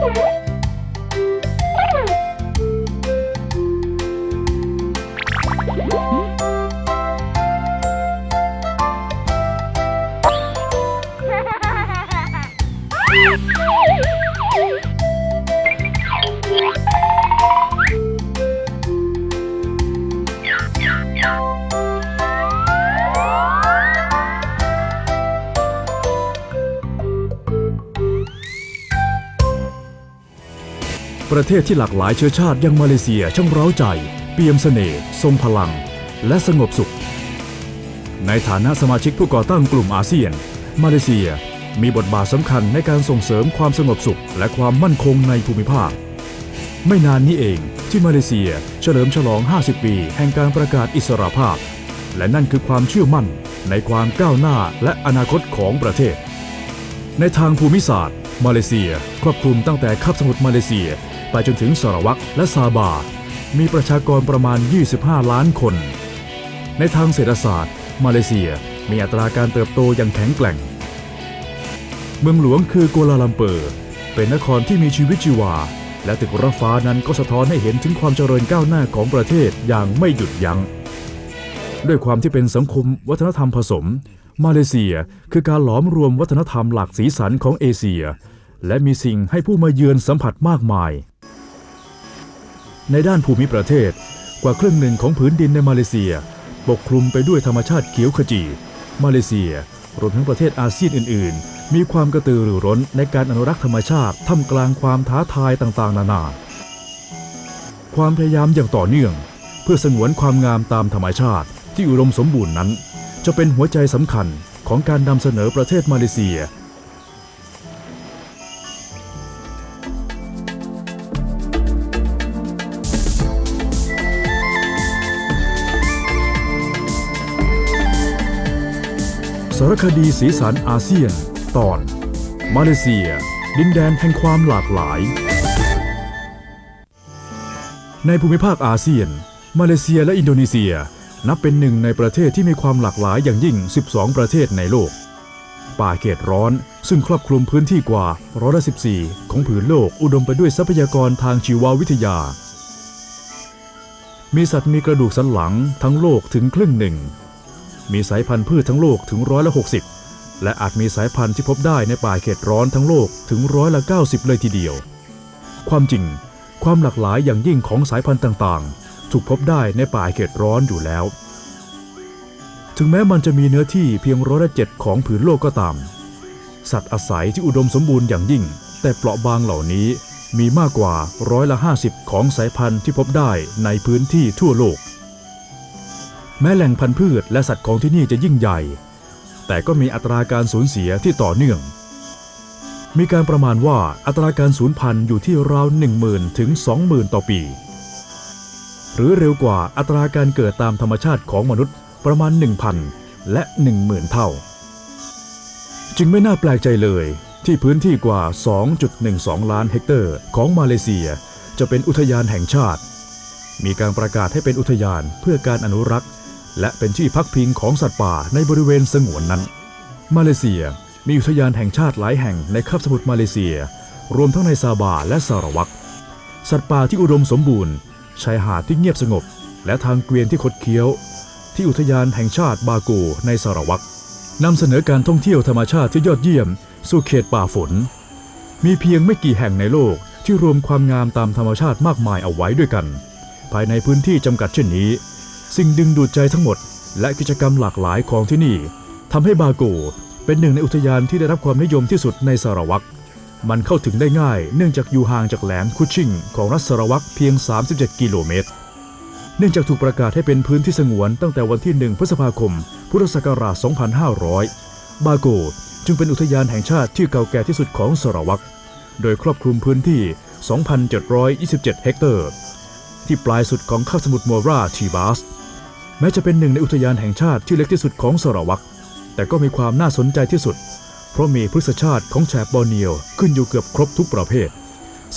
Thank. ประเทศที่หลากหลายเชื้อชาติย่างมาเลเซียช่างเร้าใจ เปี่ยมเสน่ห์ทรงพลัง และสงบสุข ในฐานะสมาชิกผู้ก่อตั้งกลุ่มอาเซียน มาเลเซียมีบทบาทสำคัญในการส่งเสริมความสงบสุข และความมั่นคงในภูมิภาค ไม่นานนี้เองที่มาเลเซียเฉลิมฉลอง 50 ปี แห่งการประกาศอิสรภาพ และนั่นคือความเชื่อมั่นในความก้าวหน้าและอนาคตของประเทศ ในทางภูมิศาสตร์ มาเลเซีย ครอบคลุมตั้งแต่คาบสมุทรมาเลเซีย ไปจนถึงสารวัตรและซาบา มีประชากรประมาณ 25 ล้านคน ในทางเศรษฐศาสตร์ มาเลเซียมีอัตราการเติบโตอย่างแข็งแกร่ง เมืองหลวงคือกัวลาลัมเปอร์ เป็นนครที่มีชีวิตชีวา และตึกระฟ้านั้นก็สะท้อนให้เห็นถึงความเจริญก้าวหน้าของประเทศอย่างไม่หยุดยัง้ง ด้วยความที่เป็นสังคมวัฒนธรรมผสม มาเลเซียคือการหลอมรวมวัฒนธรรมหลากสีสันของเอเชีย และมีสิ่งให้ผู้มาเยือนสัมผัสมากมาย ในด้านภูมิประเทศ กว่าครึ่งหนึ่งของผืนดินในมาเลเซีย ปกคลุมไปด้วยธรรมชาติเขียวขจี มาเลเซียรวมทั้งประเทศอาเซียนอื่น ๆ มีความกระตือรือร้นในการอนุรักษ์ธรรมชาติท่ามกลางความท้าทายต่างๆ นานา ความพยายามอย่างต่อเนื่อง เพื่อสงวนความงามตามธรรมชาติที่อุดมสมบูรณ์นั้น จะเป็นหัวใจสำคัญของการนำเสนอประเทศมาเลเซีย สารคดีสีสันอาเซียน ตอน มาเลเซีย ดินแดนแห่งความหลากหลาย ในภูมิภาคอาเซียน มาเลเซียและอินโดนีเซีย นับเป็นหนึ่งในประเทศที่มีความหลากหลายอย่างยิ่ง 12 ประเทศในโลก ป่าเขตร้อนซึ่งครอบคลุมพื้นที่กว่าร้อยละ14 ของผืนโลกอุดมไปด้วยทรัพยากรทางชีววิทยา มีสัตว์มีกระดูกสันหลังทั้งโลกถึงครึ่งหนึ่ง มีสายพันธุ์พืชทั้งโลกถึงร้อยละ60 และอาจมีสายพันธุ์ที่พบได้ในป่าเขตร้อนทั้งโลกถึงร้อยละ90 เลยทีเดียว ความจริง ความหลากหลายอย่างยิ่งของสายพันธุ์ต่างๆ ถูกพบได้ในป่าเขตร้อนอยู่แล้ว ถึงแม้มันจะมีเนื้อที่เพียงร้อยละเจ็ดของผืนโลกก็ตาม สัตว์อาศัยที่อุดมสมบูรณ์อย่างยิ่ง แต่เปราะบางเหล่านี้มีมากกว่าร้อยละ50 ของสายพันธุ์ที่พบได้ในพื้นที่ทั่วโลก แม้แหล่งพันธุ์พืชและสัตว์ของที่นี่จะยิ่งใหญ่ แต่ก็มีอัตราการสูญเสียที่ต่อเนื่อง มีการประมาณว่าอัตราการสูญพันธุ์อยู่ที่ราว10,000ถึง20,000 ต่อปี หรือเร็วกว่าอัตราการเกิดตามธรรมชาติของมนุษย์ประมาณ 1,000 และ 10,000 เท่า จึงไม่น่าแปลกใจเลยที่พื้นที่กว่า 2.12 ล้านเฮกเตอร์ของมาเลเซียจะเป็นอุทยานแห่งชาติ มีการประกาศให้เป็นอุทยานเพื่อการอนุรักษ์ และเป็นที่พักพิงของสัตว์ป่าในบริเวณสงวนนั้น มาเลเซียมีอุทยานแห่งชาติหลายแห่งในคาบสมุทรมาเลเซีย รวมทั้งในซาบาและสารวัตรสัตว์ป่าที่อุดมสมบูรณ์ ชายหาดที่เงียบสงบ และทางเกวียนที่คดเคี้ยว ที่อุทยานแห่งชาติบาโกในสารวัตรนำเสนอการท่องเที่ยวธรรมชาติที่ยอดเยี่ยม สู่เขตป่าฝน มีเพียงไม่กี่แห่งในโลกที่รวมความงามตามธรรมชาติมากมายเอาไว้ด้วยกัน ภายในพื้นที่จำกัดเช่นนี้ สิ่งดึงดูดใจทั้งหมด และกิจกรรมหลากหลายของที่นี่ทำให้บาโกเป็นหนึ่งในอุทยานที่ได้รับความนิยมที่สุดในสารวัตรมันเข้าถึงได้ง่ายเนื่องจากอยู่ห่างจากแหลมคุชชิงของรัฐสารวัตรเพียง 37 กิโลเมตร เนื่องจากถูกประกาศให้เป็นพื้นที่สงวนตั้งแต่วันที่ 1 พฤษภาคม พุทธศักราช 2500 บาโกจึงเป็นอุทยานแห่งชาติที่เก่าแก่ที่สุดของสารวัตรโดยครอบคลุมพื้นที่ 2,727 เฮกเตอร์ ที่ปลายสุดของคาบสมุทรโมราทีบาส แม้จะเป็นหนึ่งในอุทยานแห่งชาติที่เล็กที่สุดของสรวัตรแต่ก็มีความน่าสนใจที่สุด เพราะมีพฤกษชาติของแถบบอร์เนียวขึ้นอยู่เกือบครบทุกประเภท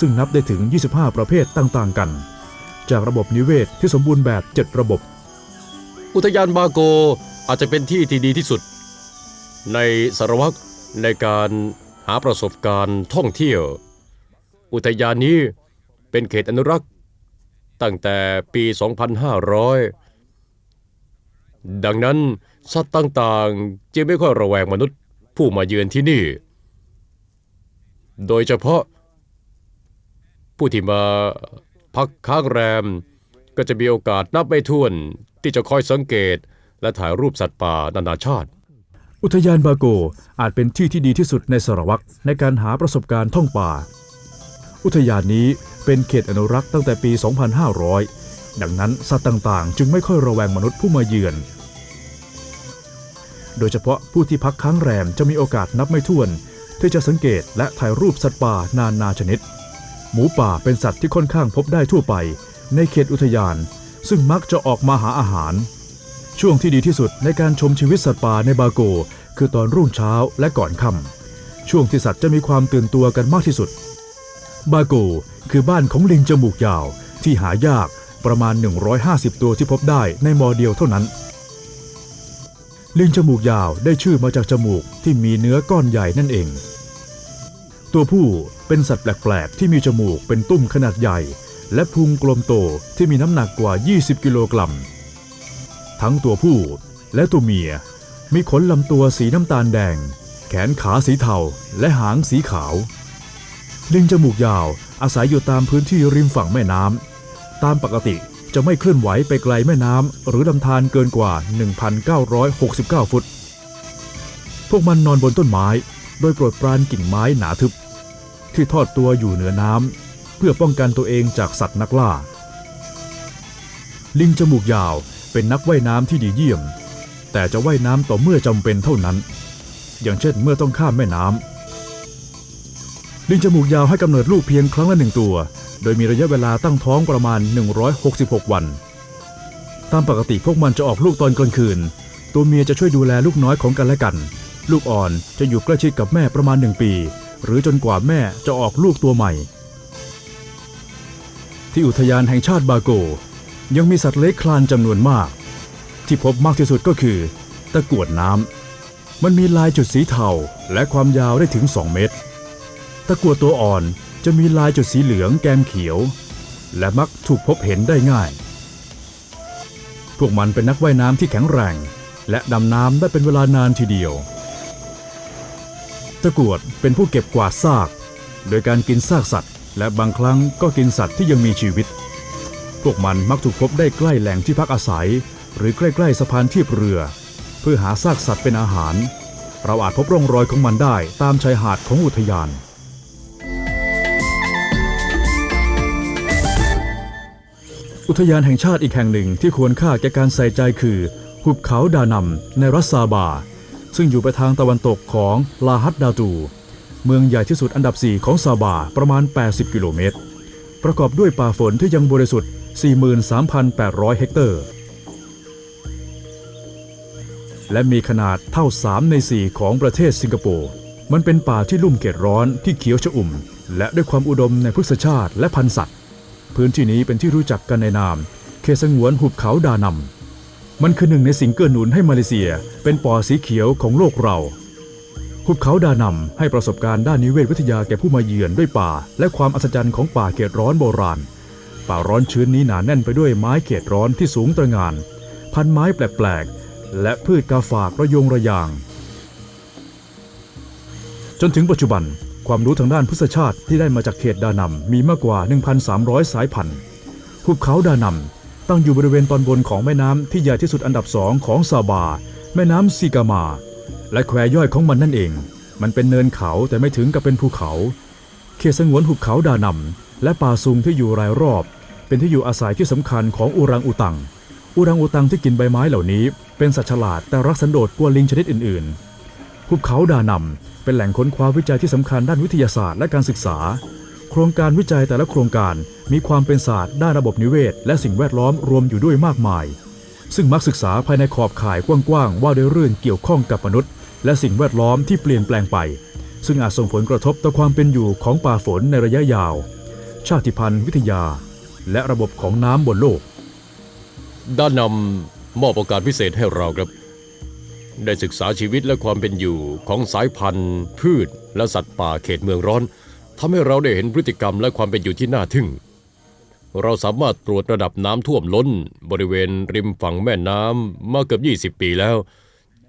ซึ่งนับได้ถึง 25 ประเภทต่างๆกัน จากระบบนิเวศที่สมบูรณ์แบบ 7 ระบบ อุทยานบาโกอาจจะเป็นที่ที่ดีที่สุด ในสารวัตรในการหาประสบการณ์ท่องเที่ยว อุทยานนี้เป็นเขตอนุรักษ์ ตั้งแต่ปี 2500 ดังนั้นสัตว์ต่างๆ จึงไม่ค่อยระแวงมนุษย์ผู้มาเยือนที่นี่ โดยเฉพาะ ผู้ที่มาพักค้างแรม ก็จะมีโอกาสนับไม่ถ้วนที่จะคอยสังเกต และถ่ายรูปสัตว์ป่านานาชาติ อุทยานบาโกอาจเป็นที่ที่ดีที่สุดในสารวัตรในการหาประสบการณ์ท่องป่า อุทยานนี้เป็นเขตอนุรักษ์ตั้งแต่ปี 2500 ดังนั้นสัตว์ต่างๆ จึงไม่ค่อยระแวงมนุษย์ผู้มาเยือน โดยเฉพาะผู้ที่พักค้างแรมจะมีโอกาสนับไม่ถ้วน ที่จะสังเกตและถ่ายรูปสัตว์ป่านานาชนิด หมูป่าเป็นสัตว์ที่ค่อนข้างพบได้ทั่วไป ในเขตอุทยาน ซึ่งมักจะออกมาหาอาหาร ช่วงที่ดีที่สุดในการชมชีวิตสัตว์ป่าในบาโก คือตอนรุ่งเช้าและก่อนค่ำช่วงที่สัตว์จะมีความตื่นตัวกันมากที่สุด บาโกคือบ้านของลิงจมูกยาวที่หายากประมาณ 150 ตัวที่พบได้ในมอเดียวเท่านั้น ลิงจมูกยาวได้ชื่อมาจากจมูกที่มีเนื้อก้อนใหญ่นั่นเอง ตัวผู้เป็นสัตว์แปลกๆ ที่มีจมูกเป็นตุ้มขนาดใหญ่ และพุงกลมโตที่มีน้ำหนักกว่า 20 กิโลกรัม ทั้งตัวผู้และตัวเมียมีขนลำตัวสีน้ำตาลแดง แขนขาสีเทาและหางสีขาว ลิงจมูกยาวอาศัยอยู่ตามพื้นที่ริมฝั่งแม่น้ำตามปกติ จะไม่เคลื่อนไหวไปไกลแม่น้ำหรือลำธารเกินกว่า 1,969 ฟุต พวกมันนอนบนต้นไม้ โดยโปรดปรานกิ่งไม้หนาทึบ ที่ทอดตัวอยู่เหนือน้ำเพื่อป้องกันตัวเองจากสัตว์นักล่า ลิงจมูกยาวเป็นนักว่ายน้ำที่ดีเยี่ยม แต่จะว่ายน้ำต่อเมื่อจำเป็นเท่านั้น อย่างเช่นเมื่อต้องข้ามแม่น้ำลิงจมูกยาวให้กำเนิดลูกเพียงครั้งละหนึ่งตัว โดยมีระยะเวลาตั้งท้องประมาณ 166 วัน ตามปกติพวกมันจะออกลูกตอนกลางคืน ตัวเมียจะช่วยดูแลลูกน้อยของกันและกัน ลูกอ่อนจะอยู่ใกล้ชิดกับแม่ประมาณหนึ่งปี หรือจนกว่าแม่จะออกลูกตัวใหม่ ที่อุทยานแห่งชาติบาโก ยังมีสัตว์เลื้อยคลานจำนวนมาก ที่พบมากที่สุดก็คือ ตะกรวดน้ำมันมีลายจุดสีเทาและความยาวได้ถึง 2 เมตร ตะกรวดตัวอ่อน จะมีลายจุดสีเหลืองแกมเขียว และมักถูกพบเห็นได้ง่าย พวกมันเป็นนักว่ายน้ำที่แข็งแรง และดำน้ำได้เป็นเวลานานทีเดียว ตะกรวดเป็นผู้เก็บกวาดซาก โดยการกินซากสัตว์ และบางครั้งก็กินสัตว์ที่ยังมีชีวิต พวกมันมักถูกพบได้ใกล้แหล่งที่พักอาศัย หรือใกล้ๆสะพานเทียบเรือ เพื่อหาซากสัตว์เป็นอาหาร เราอาจพบร่องรอยของมันได้ตามชายหาดของอุทยาน อุทยานแห่งชาติอีกแห่งหนึ่งที่ควรค่าแก่การใส่ใจคือ หุบเขาดานำในรัสซาบา ซึ่งอยู่ไปทางตะวันตกของลาฮัดดาตู เมืองใหญ่ที่สุดอันดับ 4 ของซาบาประมาณ 80 กิโลเมตร ประกอบด้วยป่าฝนที่ยังบริสุทธิ์ 43,800 เฮกเตอร์ และมีขนาดเท่า 3 ใน 4 ของประเทศสิงคโปร์มันเป็นป่าที่ลุ่มเขตร้อนที่เขียวชอุ่ม และด้วยความอุดมในพฤกษชาติและพันธุ์สัตว์ พื้นที่นี้เป็นที่รู้จักกันในนาม เขตสงวนหุบเขาดานำมันคือหนึ่งในสิ่งเกื้อหนุนให้มาเลเซียเป็นปอสีเขียวของโลกเรา หุบเขาดานำให้ประสบการณ์ด้านนิเวศวิทยาแก่ผู้มาเยือนด้วยป่า และความอัศจรรย์ของป่าเขตร้อนโบราณ ป่าร้อนชื้นนี้หนาแน่นไปด้วยไม้เขตร้อนที่สูงตระหงาน พันไม้แปลกๆและพืชกาฝากระยงระยาง จนถึงปัจจุบัน ความรู้ทางด้านพฤกษชาติที่ได้มาจากเขตดานำมีมากกว่า 1,300 สายพันธุ์หุบเขาดานำตั้งอยู่บริเวณตอนบนของแม่น้ำที่ใหญ่ที่สุดอันดับสองของซาบา แม่น้ำซีกามา และแควย่อยของมันนั่นเอง มันเป็นเนินเขาแต่ไม่ถึงกับเป็นภูเขา เขตสงวนหุบเขาดานำและป่าซุงที่อยู่รายรอบ เป็นที่อยู่อาศัยที่สำคัญของอูรังอุตังอูรังอุตังที่กินใบไม้เหล่านี้ เป็นสัตว์ฉลาดแต่รักสันโดษกว่าลิงชนิดอื่นๆ ภูเขาดานำเป็นแหล่งค้นคว้าวิจัยที่สำคัญด้านวิทยาศาสตร์และการศึกษา โครงการวิจัยแต่ละโครงการมีความเป็นศาสตร์ด้านระบบนิเวศ และสิ่งแวดล้อมรวมอยู่ด้วยมากมาย ซึ่งมักศึกษาภายในขอบข่ายกว้างๆว่าด้วยเรื่องเกี่ยวข้องกับมนุษย์ และสิ่งแวดล้อมที่เปลี่ยนแปลงไป ซึ่งอาจส่งผลกระทบต่อความเป็นอยู่ของป่าฝนในระยะยาว ชาติพันธุ์วิทยา และระบบของน้ำบนโลก ด้านนำมอบโอกาสพิเศษให้เราครับ ได้ศึกษาชีวิตและความเป็นอยู่ของสายพันธุ์ พืช และสัตว์ป่าเขตเมืองร้อนทำให้เราได้เห็นพฤติกรรมและความเป็นอยู่ที่น่าทึ่ง เราสามารถตรวจระดับน้ำท่วมล้น บริเวณริมฝั่งแม่น้ำมาเกือบ 20 ปีแล้ว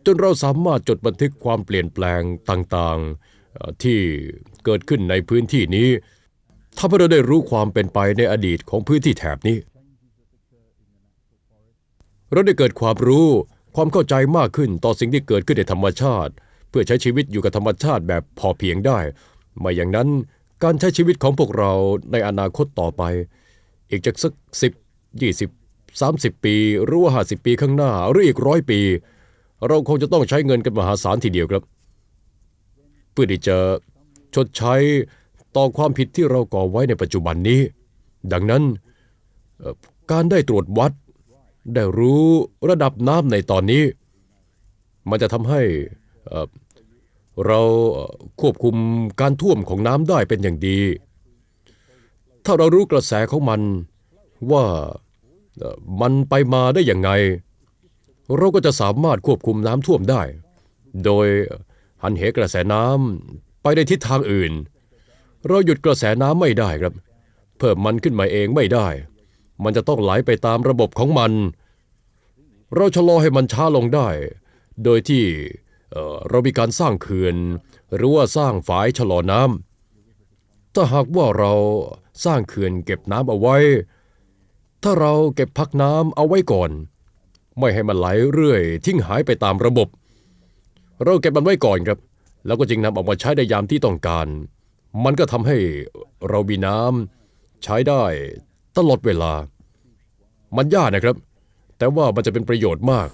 จนเราสามารถจดบันทึกความเปลี่ยนแปลงต่างๆ ที่เกิดขึ้นในพื้นที่นี้ทำให้เราได้รู้ความเป็นไปในอดีตของพื้นที่แถบนี้ เราได้เกิดความรู้ ความเข้าใจมากขึ้นต่อสิ่งที่เกิดขึ้นในธรรมชาติ เพื่อใช้ชีวิตอยู่กับธรรมชาติแบบพอเพียงได้ไม่อย่างนั้นการใช้ชีวิตของพวกเราในอนาคตต่อไป อีกจากสักสิบยี่สิบสามสิบปี หรือว่าห้าสิบปีข้างหน้า หรืออีกร้อยปี เราคงจะต้องใช้เงินกันมหาศาลทีเดียวครับ เพื่อที่จะชดใช้ต่อความผิดที่เราก่อไว้ในปัจจุบันนี้ ดังนั้นการได้ตรวจวัด ได้รู้ระดับน้ำในตอนนี้ มันจะทำให้เราควบคุมการท่วมของน้ำได้เป็นอย่างดี ถ้าเรารู้กระแสของมันว่ามันไปมาได้อย่างไง เราก็จะสามารถควบคุมน้ำท่วมได้ โดยหันเหกระแสน้ำไปในทิศทางอื่น เราหยุดกระแสน้ำไม่ได้ครับ เพิ่มมันขึ้นมาเองไม่ได้ มันจะต้องไหลไปตามระบบของมัน เราชะลอให้มันช้าลงได้ โดยที่เเรามีการสร้างเขื่อนหรือว่าสร้างฝายชะลอน้ำถ้าหากว่าเราสร้างเขื่อนเก็บน้ำเอาไว้ ถ้าเราเก็บพักน้ำเอาไว้ก่อน ไม่ให้มันไหลเรื่อย ทิ้งหายไปตามระบบ เราเก็บมันไว้ก่อนครับ แล้วก็จึงนำออกมาใช้ในยามที่ต้องการ มันก็ทำให้เรามีน้ำใช้ได้ ตลอดเวลา มันยากนะครับ แต่ว่ามันจะเป็นประโยชน์มาก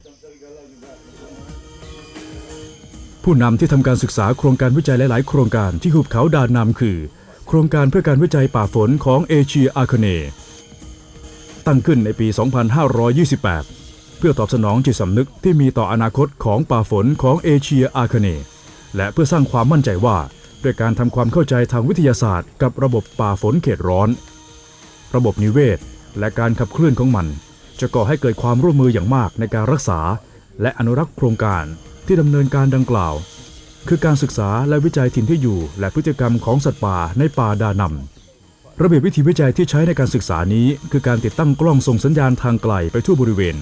ผู้นำที่ทำการศึกษาโครงการวิจัยหลาย ๆ โครงการที่หุบเขาดานนำคือ โครงการเพื่อการวิจัยป่าฝนของเอเชียอาคเนตั้งขึ้นในปี 2528 เพื่อตอบสนองจิตสำนึกที่มีต่ออนาคตของป่าฝนของเอเชียอาคเนและเพื่อสร้างความมั่นใจว่า ด้วยการทำความเข้าใจทางวิทยาศาสตร์ กับระบบป่าฝนเขตร้อน ระบบนิเวศ และการขับเคลื่อนของมัน จะก่อให้เกิดความร่วมมืออย่างมากในการรักษา และอนุรักษ์โครงการที่ดำเนินการดังกล่าว คือการศึกษาและวิจัยถิ่นที่อยู่ และพฤติกรรมของสัตว์ป่าในป่าดานำระเบียบวิธีวิจัยที่ใช้ในการศึกษานี้ คือการติดตั้งกล้องส่งสัญญาณทางไกลไปทั่วบริเวณ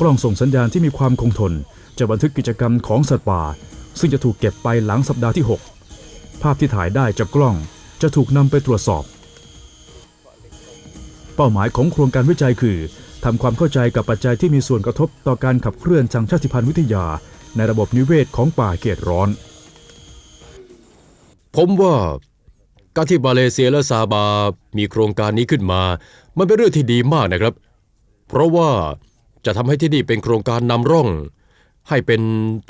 กล้องส่งสัญญาณที่มีความคงทน จะบันทึกกิจกรรมของสัตว์ป่า ซึ่งจะถูกเก็บไปหลังสัปดาห์ที่ 6 ภาพที่ถ่ายได้จากกล้องจะถูกนำไปตรวจสอบ เป้าหมายของโครงการวิจัยคือทำความเข้าใจกับปัจจัยที่มีส่วนกระทบต่อการขับเคลื่อนทางชาติพันธุ์วิทยา ในระบบนิเวศของป่าเขตร้อน ผมว่าการที่มาเลเซียและซาบา มีโครงการนี้ขึ้นมา มันเป็นเรื่องที่ดีมากนะครับ เพราะว่าจะทำให้ที่นี่เป็นโครงการนำร่อง ให้เป็น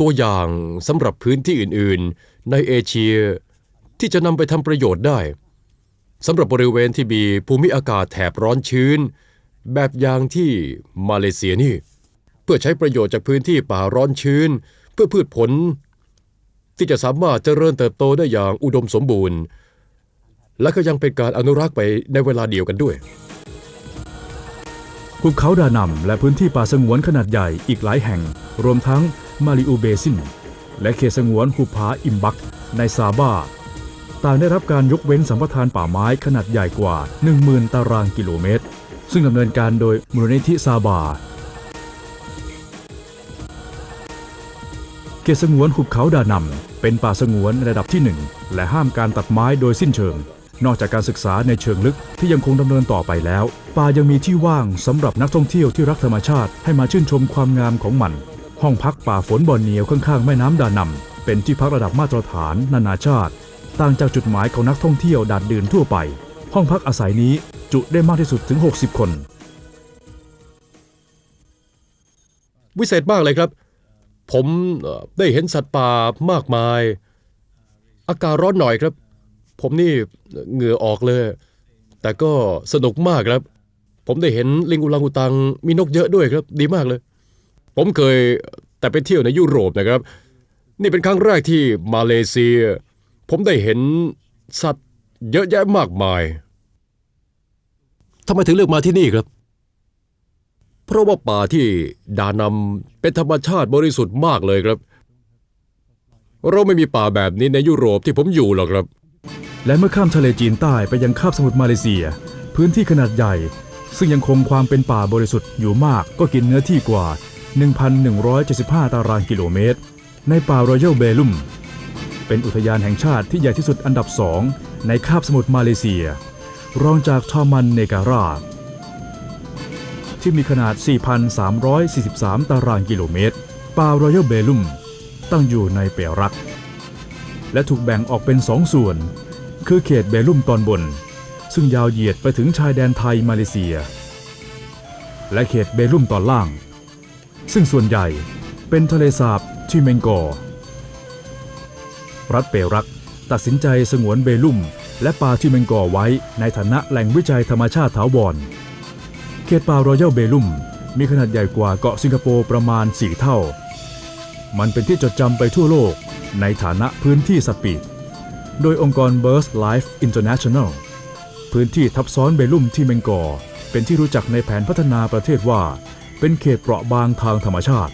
ตัวอย่างสำหรับพื้นที่อื่น ๆ ในเอเชีย ที่จะนำไปทำประโยชน์ได้ สำหรับบริเวณที่มีภูมิอากาศแถบร้อนชื้น แบบอย่างที่มาเลเซียนี่ เพื่อใช้ประโยชน์จากพื้นที่ป่าร้อนชื้น เพื่อพืชผล ที่จะสามารถเจริญเติบโตได้อย่างอุดมสมบูรณ์ และก็ยังเป็นการอนุรักษ์ไปในเวลาเดียวกันด้วยภูเขาดานำและพื้นที่ป่าสงวนขนาดใหญ่อีกหลายแห่ง รวมทั้งมาริอูเบซินและเขตสงวนหุบผาอิมบักในซาบา ต่างได้รับการยกเว้นสัมปทานป่าไม้ขนาดใหญ่กว่า 10,000 ตารางกิโลเมตร ซึ่งดำเนินการโดยมูลนิธิซาบาเขตสงวนหุบเขาดานำเป็นป่าสงวนระดับที่ 1 และห้ามการตัดไม้โดยสิ้นเชิง นอกจากการศึกษาในเชิงลึกที่ยังคงดำเนินต่อไปแล้ว ป่ายังมีที่ว่างสำหรับนักท่องเที่ยวที่รักธรรมชาติให้มาชื่นชมความงามของมัน ห้องพักป่าฝนบอนเหนียวข้างๆแม่น้ำดานำเป็นที่พักระดับมาตรฐานนานาชาติ ต่างจากจุดหมายของนักท่องเที่ยวด่าดดื่นทั่วไป ห้องพักอาศัยนี้จุได้มากที่สุดถึง 60 คน วิเศษมากเลยครับ ผมได้เห็นสัตว์ป่ามากมาย อากาศร้อนหน่อยครับ ผมนี่เหงื่อออกเลย แต่ก็สนุกมากครับ ผมได้เห็นลิงอุลังอุตังมีนกเยอะด้วยครับ ดีมากเลย ผมเคยแต่ไปเที่ยวในยุโรปนะครับ นี่เป็นครั้งแรกที่มาเลเซีย ผมได้เห็นสัตว์เยอะแยะมากมาย ทำไมถึงเลือกมาที่นี่ครับ เพราะว่าป่าที่ดานำเป็นธรรมชาติบริสุทธิ์มากเลยครับ เราไม่มีป่าแบบนี้ในยุโรปที่ผมอยู่หรอกครับ และเมื่อข้ามทะเลจีนใต้ไปยังคาบสมุทรมาเลเซีย พื้นที่ขนาดใหญ่ ซึ่งยังคงความเป็นป่าบริสุทธิ์อยู่มากก็กินเนื้อที่กว่า 1,175 ตารางกิโลเมตร ในป่ารอยัลเบลุม เป็นอุทยานแห่งชาติที่ใหญ่ที่สุดอันดับสองในคาบสมุทรมาเลเซีย รองจากทอมันเนการา ที่มีขนาด 4,343 ตารางกิโลเมตร ป่ารอยัลเบลุม ตั้งอยู่ในเปรัก และถูกแบ่งออกเป็นสองส่วน คือเขตเบลุมตอนบน ซึ่งยาวเหยียดไปถึงชายแดนไทยมาเลเซีย และเขตเบลุมตอนล่าง ซึ่งส่วนใหญ่เป็นทะเลสาบที่เมงกอร์ รัฐเปรัก ตัดสินใจสงวนเบลุ่ม และป่าที่เมงกอไว้ในฐานะแหล่งวิจัยธรรมชาติถาวร เขตป่ารอยัลเบลุ่ม มีขนาดใหญ่กว่าเกาะสิงคโปร์ประมาณ 4 เท่า มันเป็นที่จดจำไปทั่วโลกในฐานะพื้นที่สัตว์ปีดโดยองค์กร Birds Life International พื้นที่ทับซ้อนเบลุ่มที่เมงกอ เป็นที่รู้จักในแผนพัฒนาประเทศว่า เป็นเขตเปราะบางทางธรรมชาติ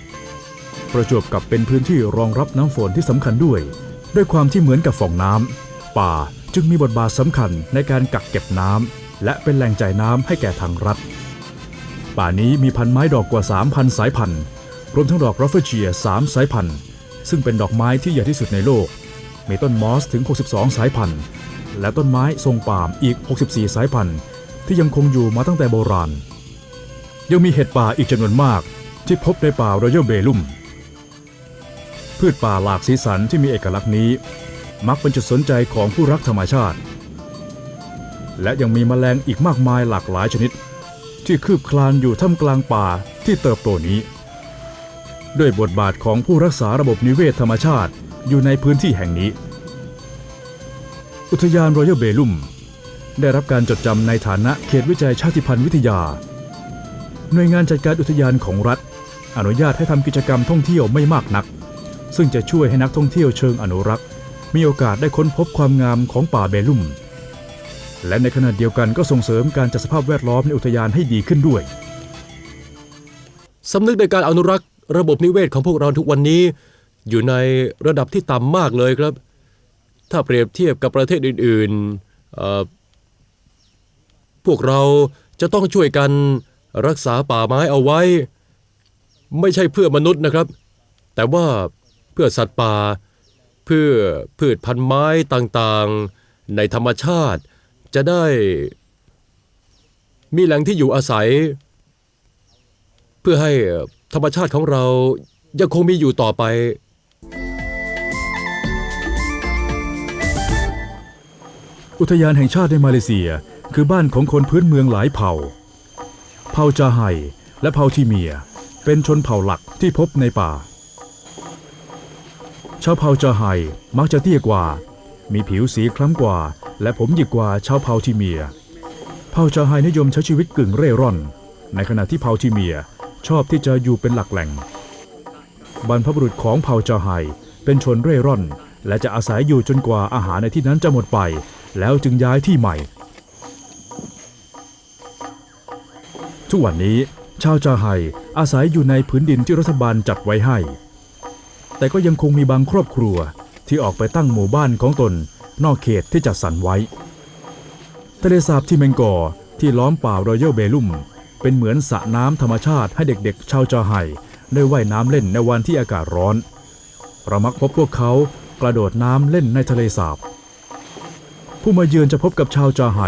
ประจวบกับเป็นพื้นที่รองรับน้ำฝนที่สำคัญด้วย ด้วยความที่เหมือนกับฝ่องน้ำป่าจึงมีบทบาทสำคัญในการกักเก็บน้ำและเป็นแหล่งจ่ายน้ำให้แก่ทางรัฐ ป่านี้มีพันไม้ดอกกว่า 3,000 สายพันธุ์ รวมทั้งดอกรัฟเฟอร์เชีย3สายพันธุ์ ซึ่งเป็นดอกไม้ที่ใหญ่ที่สุดในโลก มีต้นมอสถึง 62 สายพันธุ์ และต้นไม้ทรงป่ามอีก 64 สายพันธุ์ ที่ยังคงอยู่มาตั้งแต่โบราณ ยังมีเห็ดป่าอีกจำนวนมากที่พบในป่ารอยัลเบลุม พืชป่าหลากสีสันที่มีเอกลักษณ์นี้ มักเป็นจุดสนใจของผู้รักธรรมชาติ และยังมีแมลงอีกมากมายหลากหลายชนิด ที่คืบคลานอยู่ท่ามกลางป่าที่เติบโตนี้ ด้วยบทบาทของผู้รักษาระบบนิเวศธรรมชาติอยู่ในพื้นที่แห่งนี้ อุทยานรอยัลเบลุมได้รับการจดจำในฐานะเขตวิจัยชาติพันธุ์วิทยา หน่วยงานจัดการอุทยานของรัฐ อนุญาตให้ทำกิจกรรมท่องเที่ยวไม่มากนัก ซึ่งจะช่วยให้นักท่องเที่ยวเชิงอนุรักษ์ มีโอกาสได้ค้นพบความงามของป่าเบลุ่ม และในขณะเดียวกันก็ส่งเสริมการจัดสภาพแวดล้อมในอุทยานให้ดีขึ้นด้วยสำนึกในการอนุรักษ์ระบบนิเวศของพวกเราทุกวันนี้ อยู่ในระดับที่ต่ำมากเลยครับ ถ้าเปรียบเทียบกับประเทศอื่นๆ พวกเราจะต้องช่วยกันรักษาป่าไม้เอาไว้ ไม่ใช่เพื่อมนุษย์นะครับ แต่ว่า เพื่อสัตว์ป่า เพื่อพืชพันธุ์ไม้ต่างๆ ในธรรมชาติจะได้ มีแหล่งที่อยู่อาศัย เพื่อให้ธรรมชาติของเรายังคงมีอยู่ต่อไป อุทยานแห่งชาติในมาเลเซีย คือบ้านของคนพื้นเมืองหลายเผ่า เผ่าจาไฮและเผ่าทีเมีย เป็นชนเผ่าหลักที่พบในป่า ชาวเผ่าจาไฮมักจะเตี้ยกว่า มีผิวสีคล้ำกว่า และผมหยิกกว่าชาวเผ่าทีเมีย เผ่าจาไฮนิยมใช้ชีวิตกึ่งเร่ร่อน ในขณะที่เผ่าทีเมียชอบที่จะอยู่เป็นหลักแหล่ง บรรพบุรุษของเผ่าจาไฮเป็นชนเร่ร่อน และจะอาศัยอยู่จนกว่าอาหารในที่นั้นจะหมดไป แล้วจึงย้ายที่ใหม่ ทุกวันนี้ชาวจาไฮอาศัยอยู่ในพื้นดินที่รัฐบาลจัดไว้ให้ แต่ก็ยังคงมีบางครอบครัวที่ออกไปตั้งหมู่บ้านของตนนอกเขตที่จัดสรรไว้ ทะเลสาบที่เมงกอที่ล้อมป่ารอยัลเบลุม เป็นเหมือนสระน้ำธรรมชาติให้เด็กๆ ชาวจาไฮได้ว่ายน้ำเล่นในวันที่อากาศร้อน เรามักพบพวกเขากระโดดน้ำเล่นในทะเลสาบ ผู้มาเยือนจะพบกับชาวจาไฮ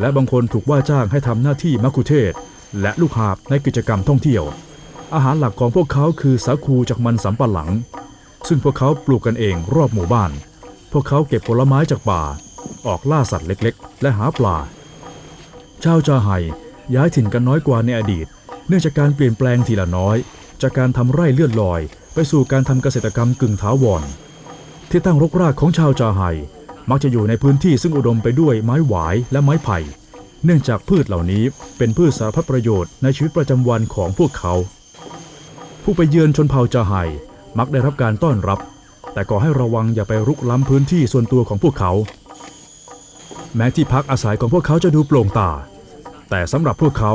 และบางคนถูกว่าจ้างให้ทำหน้าที่มักคุเทศ และลูกหาบในกิจกรรมท่องเที่ยว อาหารหลักของพวกเขาคือสาคูจากมันสำปะหลัง ซึ่งพวกเขาปลูกกันเองรอบหมู่บ้าน พวกเขาเก็บผลไม้จากป่า ออกล่าสัตว์เล็กๆ และหาปลา ชาวจาไฮย้ายถิ่นกันน้อยกว่าในอดีต เนื่องจากการเปลี่ยนแปลงทีละน้อย จากการทำไร่เลื่อนลอย ไปสู่การทำเกษตรกรรมกึ่งถาวร ที่ตั้งรกรากของชาวจาไฮมักจะอยู่ในพื้นที่ซึ่งอุดมไปด้วยไม้หวายและไม้ไผ่ เนื่องจากพืชเหล่านี้เป็นพืชสารพัดประโยชน์ในชีวิตประจำวันของพวกเขา ผู้ไปเยือนชนเผ่าจาไฮมักได้รับการต้อนรับ แต่ขอให้ระวังอย่าไปรุกล้ำพื้นที่ส่วนตัวของพวกเขา แม้ที่พักอาศัยของพวกเขาจะดูโปร่งตา แต่สำหรับพวกเขา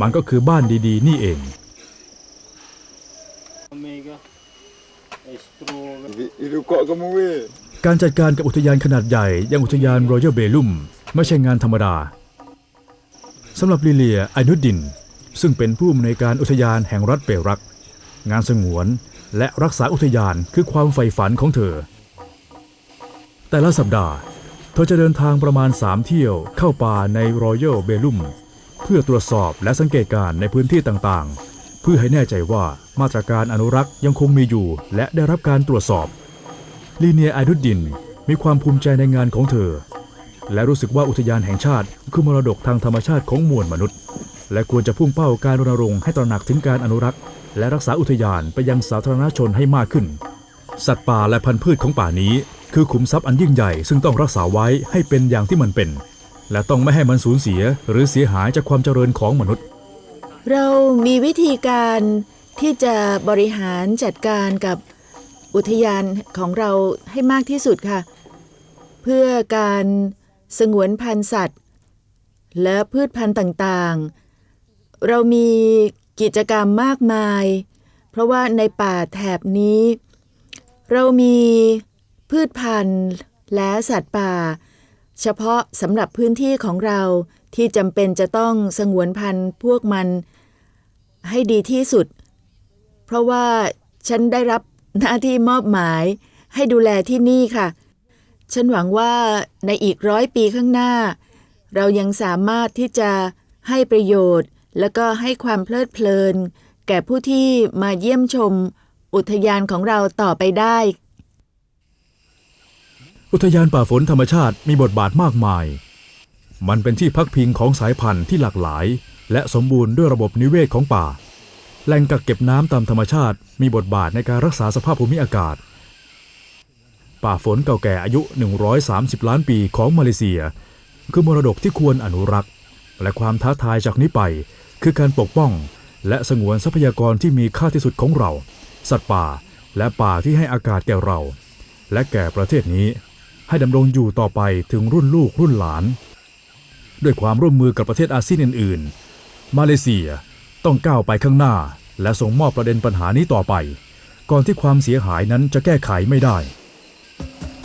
มันก็คือบ้านดีๆ นี่เอง Omega, Astro, Hidup kok kamu weh. การจัดการกับอุทยานขนาดใหญ่อย่างอุทยานรอยัลเบลุมไม่ใช่งานธรรมดาสำหรับลิเลียไอนุดดิน ซึ่งเป็นผู้อำนวยการอุทยานแห่งรัฐเปรัก งานสงวน และรักษาอุทยานคือความใฝ่ฝันของเธอ แต่ละสัปดาห์ เธอจะเดินทางประมาณ 3 เที่ยวเข้าป่าในรอยัลเบลุมเพื่อตรวจสอบและสังเกตการณ์ในพื้นที่ต่างๆ เพื่อให้แน่ใจว่ามาตรการอนุรักษ์ยังคงมีอยู่ และได้รับการตรวจสอบลีเนียไอดุดดินมีความภูมิใจในงานของเธอ และรู้สึกว่าอุทยานแห่งชาติคือมรดกทางธรรมชาติของมวลมนุษย์ และควรจะพุ่งเป้าการรณรงค์ให้ตระหนักถึงการอนุรักษ์ และรักษาอุทยานไปยังสาธารณชนให้มากขึ้น สัตว์ป่าและพันธุ์พืชของป่านี้ คือขุมทรัพย์อันยิ่งใหญ่ซึ่งต้องรักษาไว้ให้เป็นอย่างที่มันเป็น และต้องไม่ให้มันสูญเสียหรือเสียหายจากความเจริญของมนุษย์ เรามีวิธีการที่จะบริหารจัดการกับอุทยานของเราให้มากที่สุดค่ะ เพื่อการสงวนพันธุ์สัตว์ และพืชพันธุ์ต่างๆ เรามี กิจกรรมมากมาย เพราะว่าในป่าแถบนี้ เรามีพืชพันธุ์และสัตว์ป่า เฉพาะสำหรับพื้นที่ของเราที่จำเป็นจะต้องสงวนพันธุ์พวกมันให้ดีที่สุด เพราะว่าฉันได้รับหน้าที่มอบหมายให้ดูแลที่นี่ค่ะ ฉันหวังว่าในอีกร้อยปีข้างหน้า เรายังสามารถที่จะให้ประโยชน์ แล้วก็ให้ความเพลิดเพลิน แก่ผู้ที่มาเยี่ยมชม อุทยานของเราต่อไปได้ อุทยานป่าฝนธรรมชาติมีบทบาทมากมาย มันเป็นที่พักพิงของสายพันธุ์ที่หลากหลาย และสมบูรณ์ด้วยระบบนิเวศของป่า แหล่งกักเก็บน้ำตามธรรมชาติ มีบทบาทในการรักษาสภาพภูมิอากาศ ป่าฝนเก่าแก่อายุ 130 ล้านปีของมาเลเซีย คือมรดกที่ควรอนุรักษ์และความท้าทายจากนี้ไป คือการปกป้อง และสงวนทรัพยากรที่มีค่าที่สุดของเรา สัตว์ป่าและป่าที่ให้อากาศแก่เรา และแก่ประเทศนี้ ให้ดำรงอยู่ต่อไปถึงรุ่นลูกรุ่นหลาน ด้วยความร่วมมือกับประเทศอาเซียนอื่น ๆ มาเลเซียต้องก้าวไปข้างหน้า และส่งมอบประเด็นปัญหานี้ต่อไป ก่อนที่ความเสียหายนั้นจะแก้ไขไม่ได้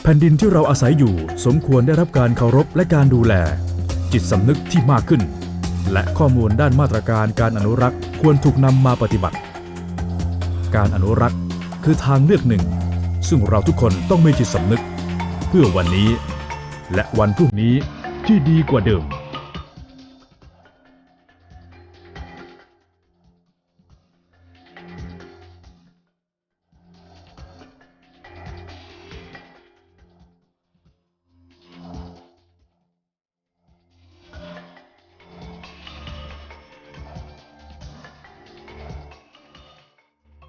แผ่นดินที่เราอาศัยอยู่สมควรได้รับการเคารพและการดูแล จิตสำนึกที่มากขึ้น และข้อมูลด้านมาตรการการอนุรักษ์ควรถูกนำมาปฏิบัติ การอนุรักษ์คือทางเลือกหนึ่ง ซึ่งเราทุกคนต้องมีจิตสำนึก เพื่อวันนี้ และวันพรุ่งนี้ที่ดีกว่าเดิม